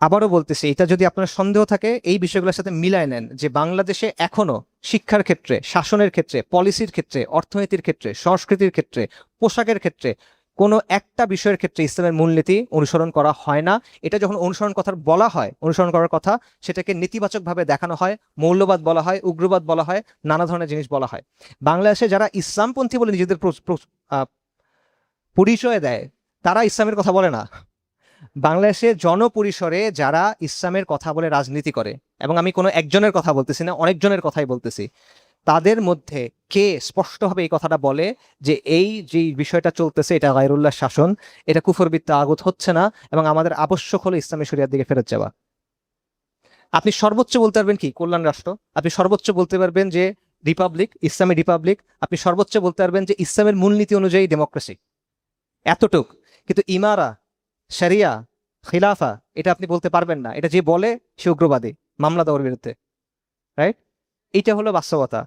আবারও বলতেছি, এটা যদি আপনার সন্দেহ থাকে, এই বিষয়গুলোর সাথে মিলায় নেন যে বাংলাদেশে এখনও শিক্ষার ক্ষেত্রে, শাসনের ক্ষেত্রে, পলিসির ক্ষেত্রে, অর্থনীতির ক্ষেত্রে, সংস্কৃতির ক্ষেত্রে, পোশাকের ক্ষেত্রে কোনো একটা বিষয়ের ক্ষেত্রে ইসলামের মূলনীতি অনুসরণ করা হয় না। এটা যখন অনুসরণ কথা বলা হয়, অনুসরণ করার কথা, সেটাকে নেতিবাচকভাবে দেখানো হয়, মৌলবাদ বলা হয়, উগ্রবাদ বলা হয়, নানা ধরনের জিনিস বলা হয়। বাংলাদেশে যারা ইসলামপন্থী বলে নিজেদের প্র- প্র- পরিচয় দেয়, তারা ইসলামের কথা বলে না। বাংলাদেশে জনপরিসরে যারা ইসলামের কথা বলে রাজনীতি করে, এবং আমি কোনো একজনের কথা বলতেছি না, অনেকজনের কথাই বলতেছি, তাদের মধ্যে কে স্পষ্টভাবে এই কথাটা বলে যে এই যে বিষয়টা চলতেছে, এটা গায়রুল্লাহ শাসন, এটা কুফরবিত্তা আগত হচ্ছে না, এবং আমাদের আবশ্যক হলো ইসলামী শরিয়ার দিকে ফেরত যাওয়া। আপনি সর্বোচ্চ বলতে পারবেন কি, কল্যাণ রাষ্ট্র? আপনি সর্বোচ্চ বলতে পারবেন যে রিপাবলিক, ইসলামী রিপাবলিক, আপনি সর্বোচ্চ বলতে পারবেন যে ইসলামের মূলনীতি অনুযায়ী ডেমোক্রেসি। এতটুক। কিন্তু ইমারা শরিয়া, খিলাফা, এটা আপনি বলতে পারবেন না। এটা যে বলে, সে উগ্রবাদী, মামলা দেওয়ার বিরুদ্ধে। রাইট এটা হলো বাস্তবতা।